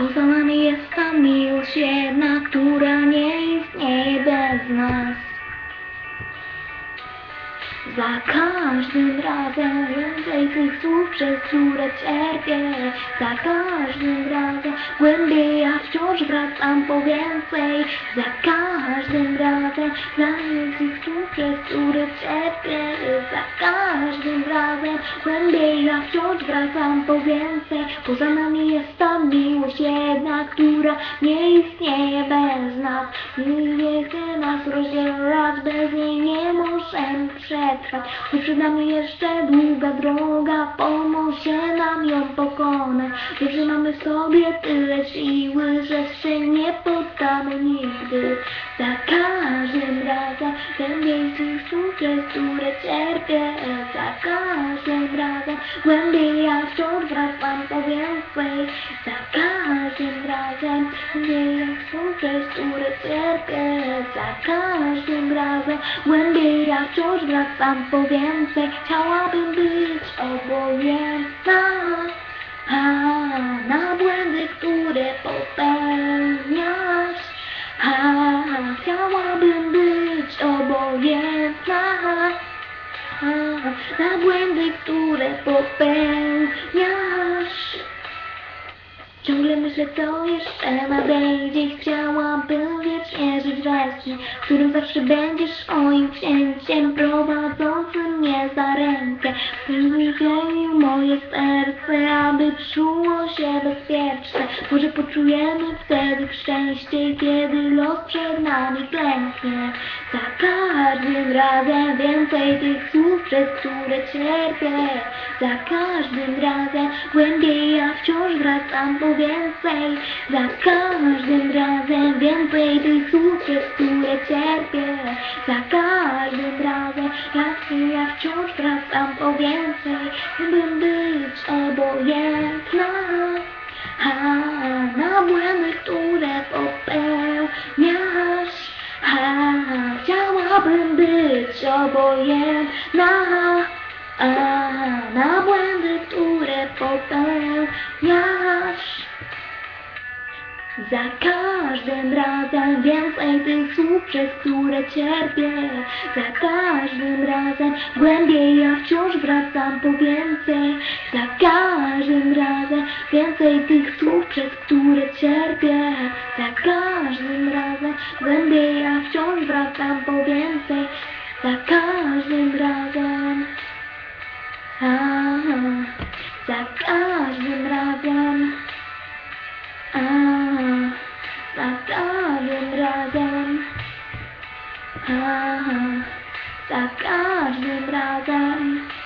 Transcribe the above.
Poza nami jest ta miłość jedna, która nie istnieje bez nas. Za każdym razem więcej tych słów, przez które cierpię Za każdym razem głębiej ja wciąż wracam po więcej Za każdym razem więcej tych słów, przez które cierpię Za każdym razem. Głębiej ja wciąż wracam po więcej. Poza nami jest ta miłość jedna, która nie istnieje bez nas. I nie chce nas rozdzielać, bez niej nie możemy przetrwać. Choć przed nami jeszcze długa droga, pomoże nam ją pokonać. Wiesz, że mamy w sobie tyle siły, że się nie poddamy nigdy Za każdym razem głębiej tych przez które cierpię Za każdym razem głębiej ja wciąż wracam po więcej Za każdym razem głębiej ja słów, przez które cierpię Za każdym razem głębiej ja wciąż wracam po więcej Chciałabym być obojętna a, na błędy, które popełniasz a, Chciałabym być obojętna. Na błędy, które popełniasz. Ciągle myślę, co jeszcze nadejdzie. Chciałabym wiecznie żyć we śnie W którym zawsze będziesz moim księciem Prowadzącym mnie za rękę. Który chronił moje serce Aby czuło się bezpieczne. Może poczujemy wtedy szczęście Kiedy los przed nami klęknie. Za każdym razem więcej tych słów Przez które cierpię. Za każdym razem głębiej ja wciąż wracam po więcej. Za każdym razem więcej tych słów, przez które cierpię Za każdym razem ja, ja wciąż wracam po więcej Bym być obojętna. A, Na błędy, które popełniasz a, Chciałabym być obojętna. A, Na błędy, które popełniasz za każdym razem więcej tych słów, przez które cierpię. Za każdym razem głębiej ja wciąż wracam po więcej. Za każdym razem więcej tych słów, przez które cierpię. Za każdym razem głębiej ja wciąż wracam po więcej. Za każdym razem Tá ah, sacar.